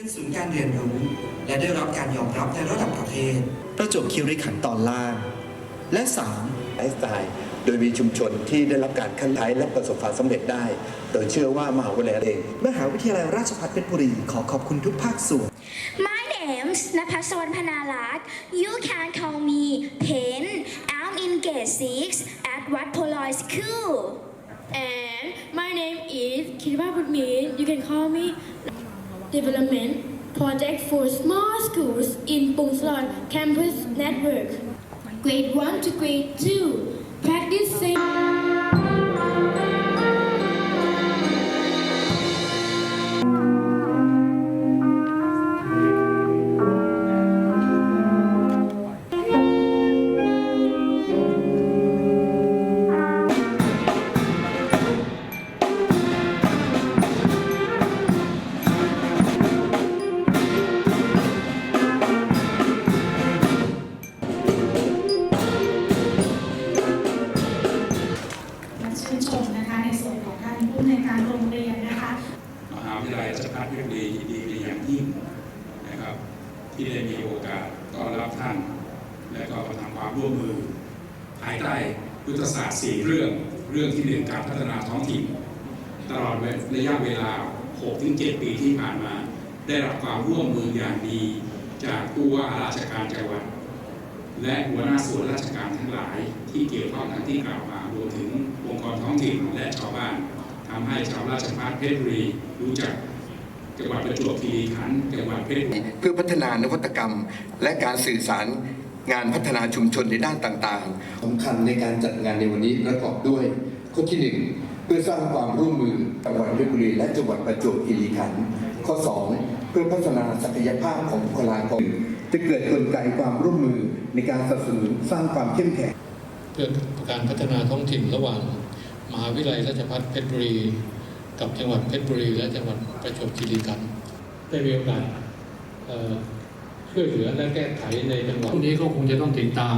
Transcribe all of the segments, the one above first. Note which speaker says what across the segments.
Speaker 1: เป็นศูนย์การเรียนรู้ และได้รับการยอมรับในระดับประเทศ ประจวบคีรีขันธ์ตอนล่าง และ 3.
Speaker 2: ไลฟ์สไตล์โดยมีชุมชนที่ได้รับการขั้นท้ายและประสบความสำเร็จได้ โดยเชื่อว่ามหาวิทยาลัยเอง
Speaker 1: มหาวิทยาลัยราชภัฏเพชรบุรี ขอขอบคุณทุกภาคส่วน
Speaker 3: My name's Napasawan Panalat. You can call me Pen. I'm in grade 6 at Wat Poloy School.
Speaker 4: And my name is Kirpa Putmin. You can call me Development Project for Small Schools in Pungslon Campus Network. Grade 1 to grade 2. Practicing.
Speaker 5: ม การโรงเรียนนะคะ
Speaker 6: มหาวิทยาลัยราชภัฏเพชรบุรียินดีเป็นอย่างยิ่งนะครับ ที่ได้มีโอกาสต้อนรับท่าน และก็มาทำความร่วมมือ ภายใต้ยุทธศาสตร์สี่เรื่องเรื่องที่หนึ่งการพัฒนาท้องถิ่น ตลอดระยะเวลา 6-7 ปีที่ผ่านมา ได้รับความร่วมมืออย่างดี จากผู้ว่าราชการจังหวัดและหัวหน้าส่วนราชการทั้งหลายที่เกี่ยวข้องทั้งที่กล่าวมารวมถึงองค์กรท้องถิ่นและชาวบ้าน ทำให้ชาวราชภัฏเพชรบุรีรู้จักจังหวัดประจวบคีรีขันธ์จังหวัดเพชรบุรี
Speaker 2: เพื่อพัฒนานวัตกรรม และการสื่อสารงานพัฒนาชุมชนในด้านต่างๆสำคัญในการจัดงานในวันนี้ประกอบด้วยข้อที่หนึ่งเพื่อสร้างความร่วมมือจังหวัดเพชรบุรีและจังหวัดประจวบคีรีขันธ์ข้อสองเพื่อพัฒนาศักยภาพของบุคลากรจะเกิดกลไกความร่วมมือในการสนับสนุนสร้างความเข้มแข็ง
Speaker 7: เพื่อการพัฒนาท้องถิ่นระหว่าง มหาวิทยาลัยราชภัฏเพชรบุรี กับจังหวัดเพชรบุรี และจังหวัดประจวบคีรีขันธ์ได้มีโอกาสเอ่อช่วยเหลือและแก้ไขในจังหวัดพวกนี้ก็คงจะต้องติดตาม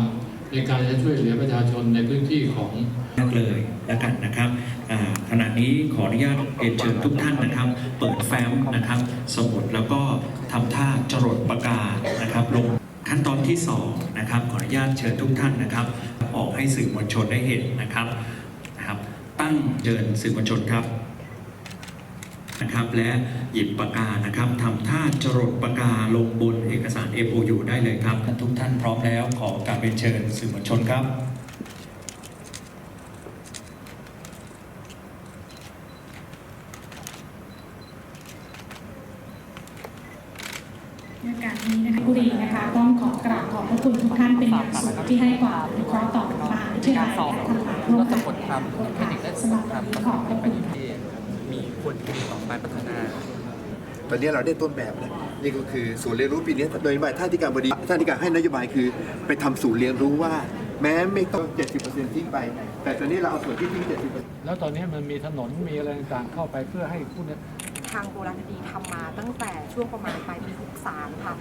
Speaker 7: ในการจะช่วยเหลือประชาชนในพื้นที่ของ
Speaker 8: มากเลยแล้วกันนะครับอ่าขณะนี้ขออนุญาตเรียนเชิญทุกท่านนะครับ เปิดแฟ้มนะครับ สมุดแล้วก็ทำท่าจรดปากกานะครับลงขั้นตอนที่สองนะครับขออนุญาตเชิญทุกท่านนะครับ ออกให้สื่อมวลชนได้เห็นนะครับนะครับตั้ งเชิญสื่อมวลชนครับนะครับ และหยิบปากกานะครับทำท่าจรดปากกาลงบนเอกสาร FOU ได้เลยครับทุกท่านพร้อมแล้วขอการเป็นเชิญสื่อมวลชนครับ
Speaker 5: ในโอกาสนี้นะคะบุรีนะคะต้องขอกราบขอบพระคุณทุกท่านเป็นอย่างสูงที่ให้ความอนุเคราะห์ต่อมหาวิทยาลัยและทางหลายร่วม
Speaker 9: ก็
Speaker 5: กั
Speaker 9: จะ
Speaker 5: น
Speaker 9: กดทำ เทคนิคและ
Speaker 5: สำหรับ
Speaker 9: ทำ
Speaker 5: วัน
Speaker 9: ป
Speaker 5: นี้
Speaker 9: ระ
Speaker 5: ข
Speaker 9: ก
Speaker 5: อ
Speaker 9: อบบเป็น
Speaker 5: พระ
Speaker 9: ประ
Speaker 5: คุ
Speaker 9: โย
Speaker 5: ณ
Speaker 9: ชน์ที่มีคนที่มีของการพัฒนา
Speaker 2: ตอนนี้เราได้ต้นแบบแล้วนี่ก็คือศูนย์เรียนรู้ปีนี้โดยบายท่านที่การบดีท่านที่การให้นโยบายคือ ไปทำศูนย์เรียนรู้ว่า แม้ไม่ต้อง 70%ทิ้งไป แต่ตอนนี้เราเอาส่วนที่ทิ้ง 70%
Speaker 7: แล้วตอนนี้มันมีถนนมีอะไรต่างๆเข้าไปเพื่อให้ผู้เนี่ย
Speaker 10: ทางโบราณคดีทำมาตั้งแต่ช่วงประมาณปลายปี63ค่ะ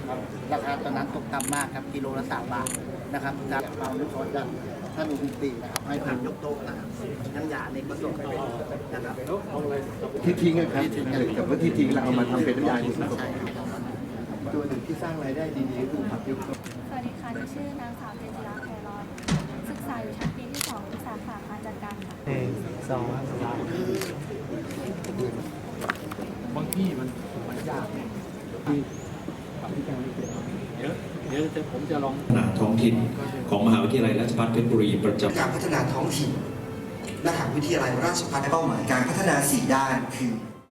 Speaker 9: ราคาตอนนั้นตกต่ำมากครับกิโลละสามบาทนะครับจากเราได้ขอจา กท่านอุบิตีนะครับให้ผมยกโต๊ะนะครับยังหยาในประสบนะครับ
Speaker 2: ที่ทิ้งอะครับกับว่าที่ทิ้งเราเอามาทำเป็นน้ำยาอยู่
Speaker 9: ใช่ครับ
Speaker 2: ตัวหนึ่งที่สร้างรายได้ดีๆคือผักยุค
Speaker 3: สวัสดีค่ะดิชื่อนางสาวเจนจิราแครอนศึกษาอยู่ชั้นปีที่2วิสาขาการจัดการค่ะ
Speaker 7: บางที่มันมันยากเนี่ยที่ที่การเรียนเดี๋ยวเดี๋ยวจะผมจะลอง
Speaker 8: พัฒนาท้องถิ่นของมหาวิทยาลัยราชภัฏเพชรบุรีประจำ
Speaker 1: การพัฒนาท้องถิ่นมหาวิทยาลัยราชภัฏเป้าหมายการพัฒนา 4 ด้านคือ